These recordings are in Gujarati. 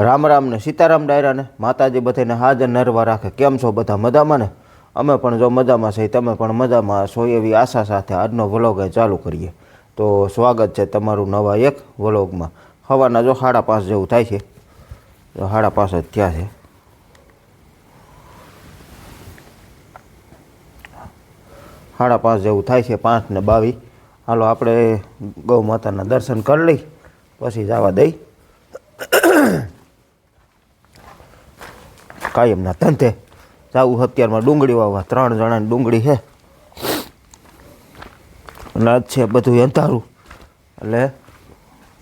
રામ રામને સીતારામ ડાયરાને માતાજી બધાને હાજર નરવા રાખે. કેમ છો બધા મજામાં ને? અમે પણ જો મજામાં છે તમે પણ મજામાં છો એવી આશા સાથે આજનો વ્લોગ ચાલુ કરીએ. તો સ્વાગત છે તમારું નવા એક વ્લોગમાં. હવાના જો સાડા પાંચ જેવું થાય છે. તો સાડા પાંચ જ થયા છે. સાડા પાંચ જેવું થાય છે, પાંચ ને બાવીસ. હાલો આપણે ગૌ માતાના દર્શન કરી લઈ, પછી જવા દઈ. કાયમના ધંધે. જાવું અત્યારમાં ડુંગળી વાવવા. ત્રણ જણાની ડુંગળી છે. અને આજ છે બધું અંધારું. એટલે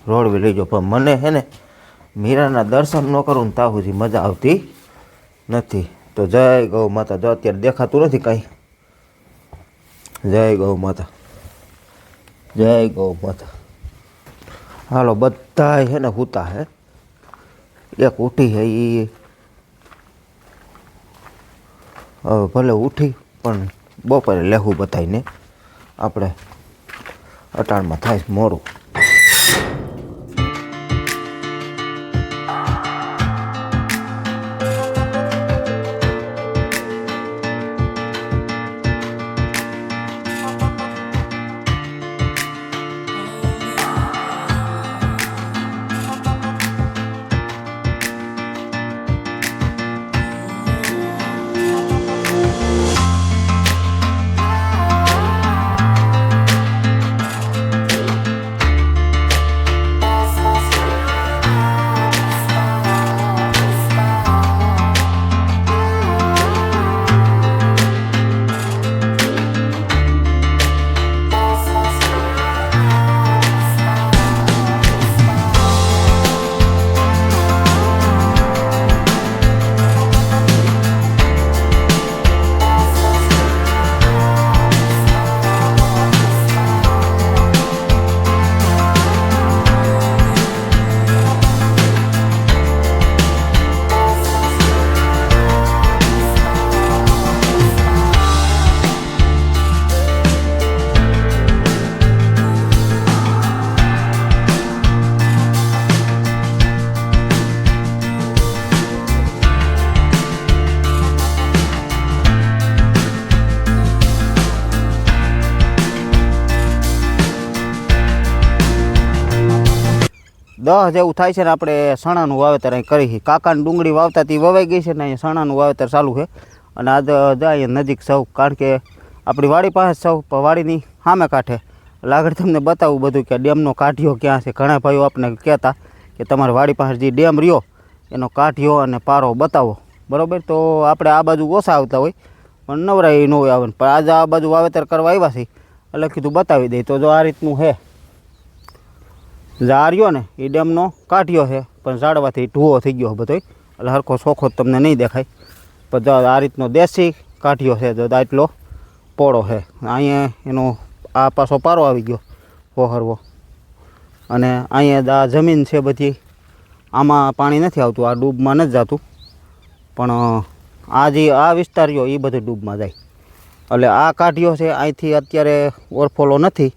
રોડવી લઈ જાઓ પણ મને છે ને મીરાના દર્શન ન કરું ને ત્યાં સુધી મજા આવતી નથી. તો જય ગૌ માતા. જો અત્યારે દેખાતું નથી કાંઈ. જય ગૌ માતા. જય ગૌ માતા. હાલો બધા છે ને હુતા હે એક ઉઠી છે એ હવે ભલે ઉઠી પણ બપોરે લેવું બતાવીને આપણે અટાણમાં થાય મોડું દસ જેવું થાય છે ને આપણે સણાનું વાવેતર અહીં કરી છે. કાકાની ડુંગળી વાવતા તે વવાઈ ગઈ છે ને અહીંયા સણાનું વાવેતર ચાલુ છે. અને આજ જાય નજીક સૌ, કારણ કે આપણી વાડી પાસે સૌ વાડીની સામે કાંઠે. એટલે તમને બતાવું બધું કે ડેમનો કાંઠિયો ક્યાં છે. ઘણા ભાઈઓ આપણે કહેતા કે તમારી વાડી પાસે જે ડેમ રહ્યો, એનો કાંઠિયો અને પારો બતાવો. બરાબર? તો આપણે આ બાજુ ઓછા આવતા હોય, પણ નવરાઈ ન આવે. પણ આજે આ બાજુ વાવેતર કરવા આવ્યા છે એટલે કીધું બતાવી દઈએ તો જો આ રીતનું છે. જે ને એ ડેમનો કાઢ્યો છે. પણ ઝાડવાથી ઢૂવો થઈ ગયો બધો. એટલે હરખો સોખો તમને નહીં દેખાય. પણ આ રીતનો દેશી કાઢ્યો છે, જો આટલો પોળો છે. અહીંયા એનો આ પાછો પારો આવી ગયો પોહરવો અને અહીંયા આ જમીન છે બધી. આમાં પાણી નથી આવતું, આ ડૂબમાં નથી જતું. પણ આ જે આ વિસ્તાર રહ્યો એ બધું ડૂબમાં જાય. એટલે આ કાઢ્યો છે, અહીંથી અત્યારે ઓરફોલો નથી.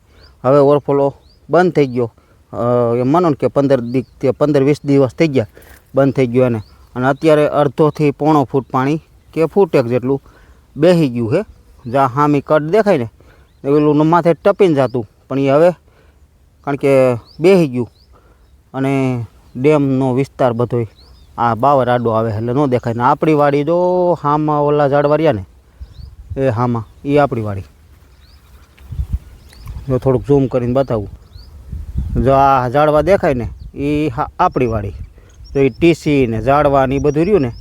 હવે ઓરફોલો બંધ થઈ ગયો. એમ માનો ને કે પંદર દી પંદર વીસ દિવસ થઈ ગયા બંધ થઈ ગયો એને. અને અત્યારે અડધોથી પોણો ફૂટ પાણી કે ફૂટ એક જેટલું બેસી ગયું છે જ્યાં હામી કટ દેખાય ને પેલું માથે ટપીને જતું. પણ એ હવે કારણ કે બેસી ગયું. અને ડેમનો વિસ્તાર બધોય આ બાવર આડો આવે એટલે ન દેખાય. ને આપણી વાડી જો હામાં ઓલા ઝાડવા રહ્યા ને, એ હામાં એ આપણી વાડી. જો થોડુંક ઝૂમ કરીને બતાવું. જો આ ઝાડવા દેખાય ને, એ આપણી વાળી તો એ ટીસી ને ઝાડવા ને એ બધું રહ્યું ને,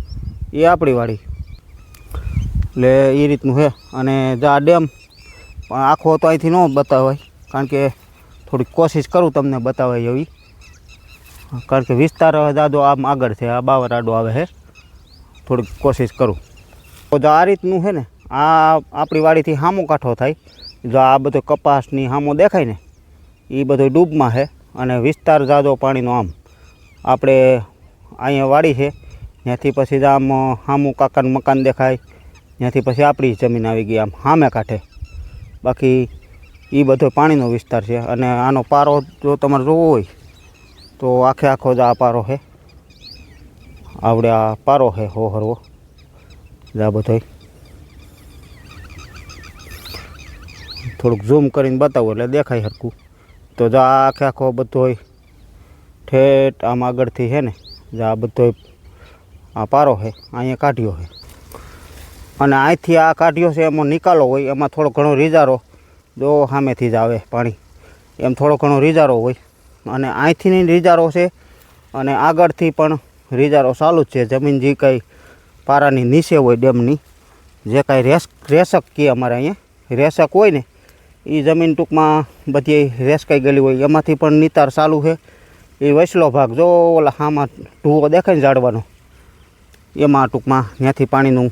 એ આપણી વાળી એટલે એ રીતનું છે અને જો આ ડેમ આખો તો અહીંથી ન બતાવાય, કારણ કે થોડીક કોશિશ કરું તમને બતાવાય એવી. કારણ કે વિસ્તાર દાદો આમ આગળ છે, આ બાવર આડો આવે છે થોડીક કોશિશ કરું. તો જો આ રીતનું છે ને, આ આપણી વાડીથી સામો કાંઠો થાય. જો આ બધો કપાસની સામો દેખાય ને એ બધું ડૂબમાં છે અને વિસ્તાર જાજો પાણીનો આમ. આપણે અહીંયા વાડી છે, ત્યાંથી પછી આમ હામું કાકાનું મકાન દેખાય, ત્યાંથી પછી આપણી જમીન આવી ગઈ આમ સામે કાંઠે. બાકી એ બધો પાણીનો વિસ્તાર છે અને આનો પારો જો તમારે જોવો હોય, તો આખે આખો જ આ પારો છે. આવડે આ પારો છે, હો હરવો. આ બધો થોડુંક ઝૂમ કરીને બતાવું એટલે દેખાય હરખું. તો જો આખે આખો બધો ઠેઠ આમ આગળથી છે ને, જે આ બધો આ પારો છે અહીંયા કાઢ્યો છે અને અહીંથી આ કાઢ્યો છે, એમાં નિકાલો હોય, એમાં થોડો ઘણો રીજારો જો સામેથી જ આવે પાણી. એમ થોડો ઘણો રીજારો હોય. અને અહીંથી રિઝારો છે, અને આગળથી પણ રીજારો ચાલુ જ છે. જમીન જે કાંઈ પારાની નીચે હોય ડેમની, જે કાંઈ રેસ, રેસક કહે અમારે અહીંયા, રેસક હોય ને એ જમીન ટૂંકમાં બધી રેસકાઈ ગયેલી હોય. એમાંથી પણ નિતાર ચાલુ છે. એ વસલો ભાગ, જો ઓલા હામાં ઢૂવો દેખાય ને ઝાડવાનો, એમાં ટૂંકમાં ત્યાંથી પાણીનું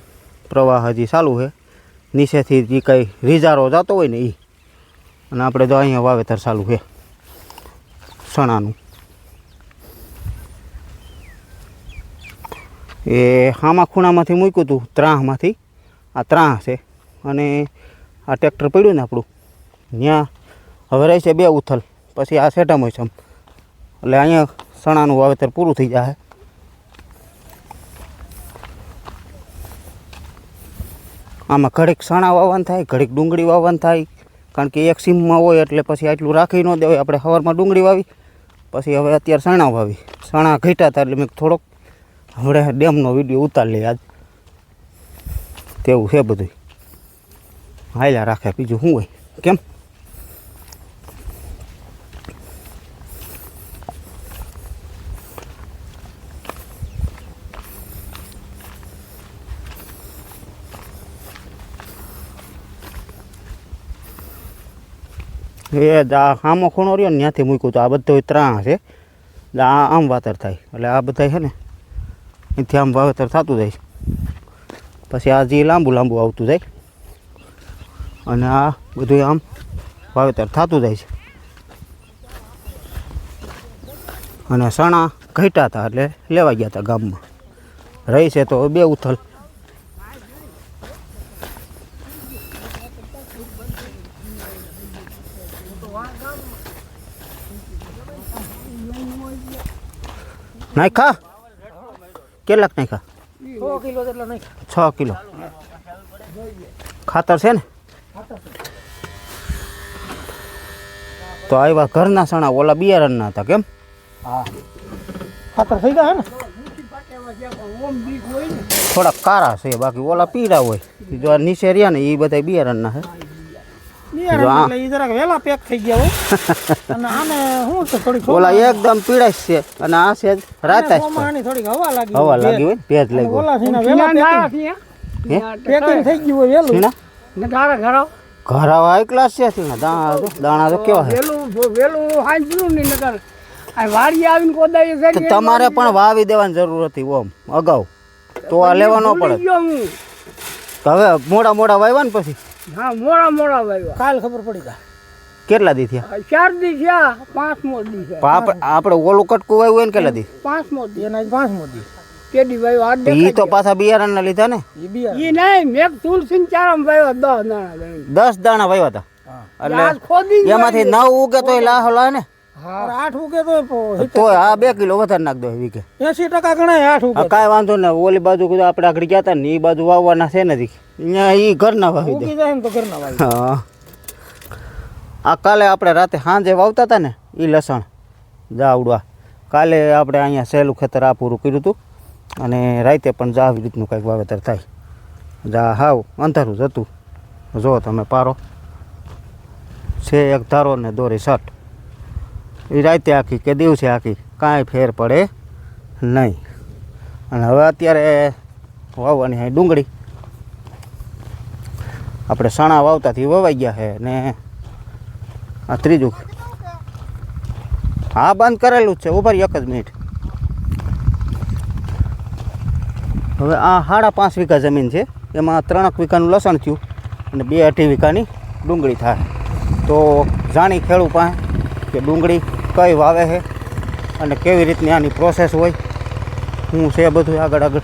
પ્રવાહ હજી ચાલુ છે. નીચેથી જે કંઈ રીઝારો જતો હોય ને એ અને આપણે જો અહીંયા વાવેતર ચાલુ છે. સણાનું એ હામા ખૂણામાંથી મૂક્યું હતું, ત્રાહમાંથી. આ ત્રાહ છે. અને આ ટ્રેક્ટર પડ્યું ને આપણું. ત્યાં હવે રહે છે બે ઉથલ. પછી આ સેટા મોસમ એટલે અહીંયા સણાનું વાવેતર પૂરું થઈ જાય આમાં ઘડીક સણા વાવવાનું થાય, ઘડીક ડુંગળી વાવવાનું થાય. કારણ કે એક સીમમાં હોય એટલે પછી આટલું રાખી ન દેવાય. આપણે સવારમાં ડુંગળી વાવી, પછી હવે અત્યારે સણા વાવી. સણા ઘટ્યા હતા એટલે મેં થોડોક હવે ડેમનો વીડિયો ઉતારી લઈએ આજ. તેવું છે બધું હાલ્યા રાખે. બીજું શું હોય? કેમ? એ આ આમો ખૂણો રહ્યો ને ત્યાંથી મૂક્યું તો આ બધો ત્રાં છે. આ આમ વાતર થાય. એટલે આ બધા છે ને, અહીંથી આમ વાવેતર થતું જાય પછી આ જે લાંબુ લાંબુ આવતું જાય અને આ બધું આમ વાવેતર થતું જાય છે. અને સણા ઘટ્યા હતા એટલે લેવા ગયા હતા ગામમાં. રહી છે તો બે ઉથલ. નાખ્યા કેટલાક નાખ્યા છ કિલો. ખાતર છે ને? તો આવ્યા ઘરના સણા ઓલા બિયારણના હતા કેમ? હા. ખાતર થઈ ગયા ને? થોડાક કારા છે બાકી ઓલા પીળા હોય. જો નીચે રહ્યા ને એ બધા બિયારણના છે. બિયારણ એટલે જરાક વહેલા પેક થઈ ગયા હોય અને આને શું છે થોડીક ઓલા એકદમ પીળા છે. અને આ છે જ રાતા છે આની થોડીક હવા લાગી હવા લાગી હોય ભેજ લાગી ઓલા થઈને વહેલા packing- થઈ ગયું હોય વહેલું સીના? ઘર? આવા હાઈ છે સીના? દાણા દાણા તો કેવા છે? તો તમારે પણ વાવી દેવાની જરૂર હતી ઓમ અગાઉ. તો આ લેવાનો પડે. હવે મોડા મોડા વાવ્યા ને પછી? હા મોડા મોડા વાવ્યા કાલ ખબર પડી જાય કેટલા દી થયા? ચાર દી થયા પાંચમો દી છે. આપણે આપણે ઓલું કટકું વાવ્યું હોય ને કેટલા દી? પાંચમો દી. એના જ પાંચ મોદી તે દી વાવ્યો આઠ દી તો પાછા બિયારણના લીધા ને? એ બિયારણ. ઈ નહીં મેઘ તુલસી ચારમ વાવ્યો દસ દાણા દસ દાણા વાવ્યા હતા એટલે એમાંથી નવ ઉગે તો એ લાહો લાવે ને. આઠ ઉગે તો આ બે કિલો વધારે નાખ દો વીઘે. એસી ટકા ગણાય આઠ ઉગે. કાંઈ વાંધો ને ઓલી બાજુ આપણે આગળ ગયા હતા ને એ બાજુ વાવવાના છે નથી. અહીંયા એ ઘરના વાવી દે. જાય ને તો ઘરના વાવી હા. આ કાલે આપણે રાતે સાંજે વાવતા હતા ને એ લસણ જાવડવા. કાલે આપણે અહીંયા સહેલું ખેતર આ પૂરું કર્યું હતું અને રાતે પણ જા આવી રીતનું કંઈક વાવેતર થાય. જા હાવ અંધારું જ હતું. જો તમે પારો. છે એક ધારો ને દોરી શર્ટ એ રાતે આખી કે દિવસે આખી કાંઈ ફેર પડે નહીં. અને હવે અત્યારે વાવવાની અહીં ડુંગળી. આપણે સણા વાવતાથી વવાઈ ગયા છે ને આ ત્રીજું. હા, બંધ કરેલું જ છે. ઊભા એક જ મિનિટ. હવે આ સાડા પાંચ વીઘા જમીન છે. એમાં ત્રણક વીઘાનું લસણ થયું અને બે અઢી વીઘાની ડુંગળી થાય. તો જાણી ખેડૂત પાસે કે ડુંગળી કઈ વાવે છે અને કેવી રીતની આની પ્રોસેસ હોય શું છે બધું આગળ આગળ.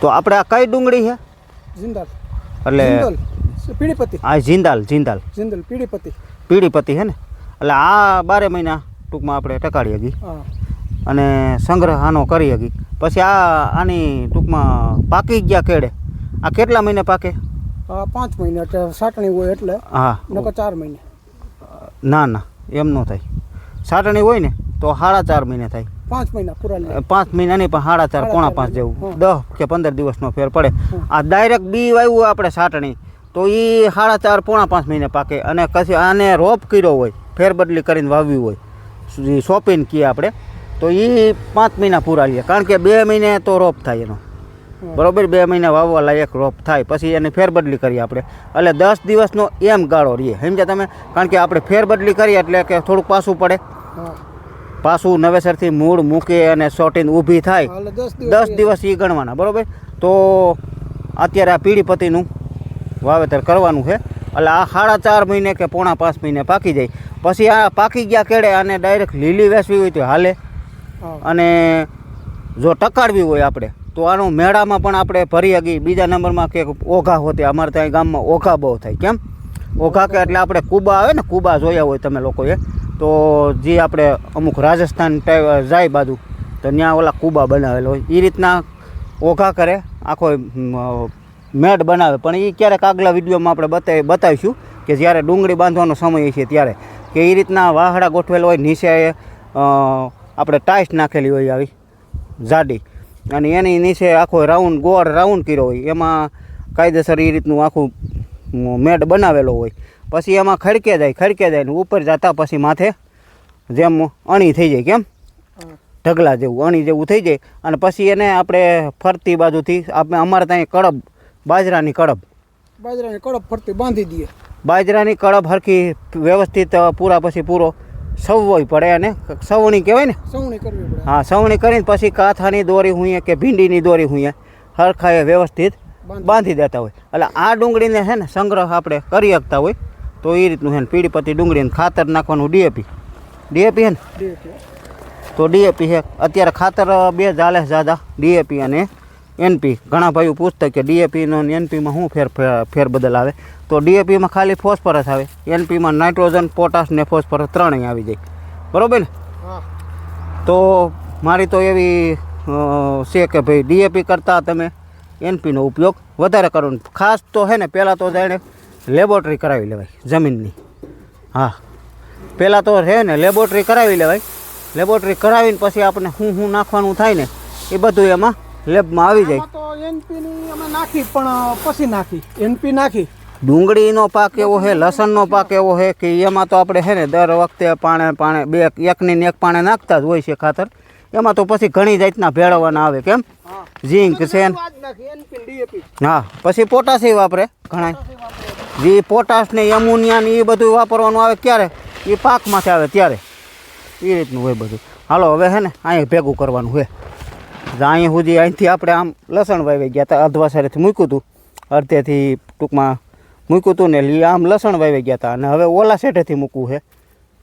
તો આપણે આ કઈ ડુંગળી છે? જિંદાલ. એટલે પીડીપતિ આ જિંદાલ જિંદાલ. જિંદાલ પીડીપતિ પીડીપતિ છે ને? એટલે આ બારે મહિના ટૂંકમાં આપણે ટકાડીએ હજી અને સંગ્રહ આનો કરી હતી પછી આ આની ટૂંકમાં પાકી ગયા કેળે? આ કેટલા મહિને પાકે? આ પાંચ મહિને સાટણી હોય એટલે હા. નકર ચાર મહિને. ના ના એમ ન થાય. સાટણી હોય ને તો સાડા ચાર મહિને થાય. પાંચ મહિના પૂરા પાંચ મહિના નહીં પણ સાડા ચાર પોણા પાંચ જેવું. દસ કે પંદર દિવસનો ફેર પડે. આ ડાયરેક્ટ બી વાવ્યું આપણે સાટણી. તો એ સાડા ચાર પોણા પાંચ મહિને પાકે. અને પછી આને રોપ કર્યો હોય ફેરબદલી કરીને વાવ્યું હોય શોપિંગ કીએ આપણે તો એ પાંચ મહિના પૂરા લે. કારણ કે બે મહિને તો રોપ થાય એનો. બરોબર બે મહિના વાવવા લાયક રોપ થાય પછી એની ફેરબદલી કરીએ આપણે. એટલે દસ દિવસનો એમ ગાળો રહીએ. સમજ્યા તમે કારણ કે આપણે ફેરબદલી કરીએ એટલે કે થોડુંક પાછું પડે. પાછું નવેસરથી મૂળ મૂકે અને સોટીને ઊભી થાય. દસ દિવસ એ. ગણવાના બરોબર? તો અત્યારે આ પીડીપતિનું વાવેતર કરવાનું છે. એટલે આ સાડા ચાર મહિને કે પોણા પાંચ મહિને પાકી જાય. પછી આ પાકી ગયા કેળે અને ડાયરેક્ટ લીલી વેસવી હોય તો હાલે. અને જો ટકાડવી હોય આપણે તો આનો મેળામાં પણ આપણે ભરી શકીએ બીજા નંબરમાં કે ઓઘા હોતે, અમારે ત્યાં ગામમાં ઓઘા બહુ થાય, કેમ? ઓઘા કે એટલે આપણે કુબા આવે ને, કુબા જોયા હોય તમે લોકોએ, તો જે આપણે અમુક રાજસ્થાન જાય બાજુ, તો ત્યાં ઓલા કુબા બનાવેલો હોય. એ રીતના ઓઘા કરે, આખો મેટ બનાવે. પણ એ ક્યારેક આગલા વિડીયોમાં આપણે બતાવી, બતાવીશું કે જ્યારે ડુંગળી બાંધવાનો સમય છે ત્યારે, કે એ રીતના વાહડા ગોઠવેલો હોય, નીચે આપણે ટાઈસ નાખેલી હોય આવી, જાડી. અને એની નીચે આખો રાઉન્ડ ગોળ રાઉન્ડ કર્યો હોય. એમાં કાયદેસર એ રીતનું આખું મેડ બનાવેલો હોય. પછી એમાં ખડકે જાય ખડકે જાય ને ઉપર જતા પછી માથે જેમ અણી થઈ જાય કેમ? ઢગલા જેવું અણી જેવું થઈ જાય. અને પછી એને આપણે ફરતી બાજુથી આપણે અમારે ત્યાં કડબ બાજરાની કડબ. બાજરાની કડપ ફરતી બાંધી દઈએ. બાજરાની કડબ હરખી વ્યવસ્થિત પૂરા પછી પૂરો સવવી પડે અને સવણી કહેવાય ને? સવણી કરવી પડે. હા સવણી કરીને પછી કાથાની દોરી હુંએ કે ભીંડીની દોરી હુંએ હરખાએ વ્યવસ્થિત બાંધી. દેતા હોય. એટલે આ ડુંગળીને છે ને સંગ્રહ આપણે કરી શકતા હોય તો એ રીતનું છે ને પીડીપતિ ડુંગળીને ખાતર નાખવાનું ડીએપી. ડીએપી છે ને? તો ડીએપી છે. અત્યારે ખાતર બે ચાલે છે જ્યાદા ડીએપી અને એનપી ઘણા ભાઈઓ પૂછતા કે ડીએપીનો અને એનપીમાં શું ફેર ફેર- ફેરબદલ આવે? તો ડીએપીમાં ખાલી ફોસ્ફરસ આવે એનપીમાં નાઇટ્રોજન પોટાશ ને ફોસ્ફરસ ત્રણેય આવી જાય. બરાબર ને? તો મારી તો એવી છે કે ભાઈ ડીએપી કરતાં તમે એનપીનો ઉપયોગ વધારે કરો ખાસ તો હે ને પહેલાં તો જાણે લેબોરેટરી કરાવી લેવાય જમીનની. હા. પહેલાં તો રહે ને લેબોરેટરી કરાવી લેવાય. લેબોરેટરી કરાવીને પછી આપણે શું શું નાખવાનું થાય ને એ બધું એમાં લેબમાં આવી જાય. તો એનપી ની અમે નાખી પણ પછી નાખી. એનપી નાખી. ડુંગળીનો પાક એવો છે લસણનો પાક એવો છે કે એમાં તો આપણે છે ને દર વખતે પાણે પાણે બે એકની ને એક પાણે નાખતા જ હોય છે ખાતર. એમાં તો પછી ઘણી જાતના ભેળવવાના આવે કેમ? ઝીંક છે હા પછી પોટાશી વાપરે ઘણા જે પોટાશ ને એમોનિયા ને એ બધું વાપરવાનું આવે ક્યારે? એ પાકમાંથી આવે ત્યારે. એ રીતનું હોય બધું. હાલો હવે છે ને અહીંયા ભેગું કરવાનું હોય અહીંયા સુધી અહીંથી આપણે આમ લસણ વાવી ગયા હતા અધવાસારેથી મૂક્યું હતું. અડધેથી ટૂંકમાં મૂક્યું હતું ને લીલા આમ લસણ વાવી ગયા હતા. અને હવે ઓલા સેઠેથી મૂકવું છે.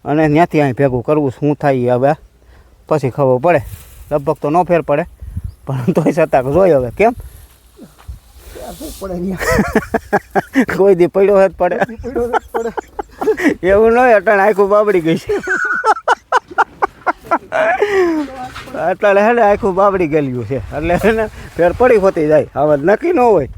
અને ત્યાંથી અહીં ભેગું કરવું શું થાય હવે? પછી ખબર પડે. લગભગ તો ન ફેર પડે. પણ તોય છતાં જોઈ હવે કેમ? કોઈ દી પડ્યો હોય પડે. એવું નહીં અટાણે આખું બાબડી ગઈ છે. અટાણે હે ને આખું બાબડી ગયેલું છે. એટલે હે ને ફેર પડી હોતી જાય. હવે નક્કી ન હોય.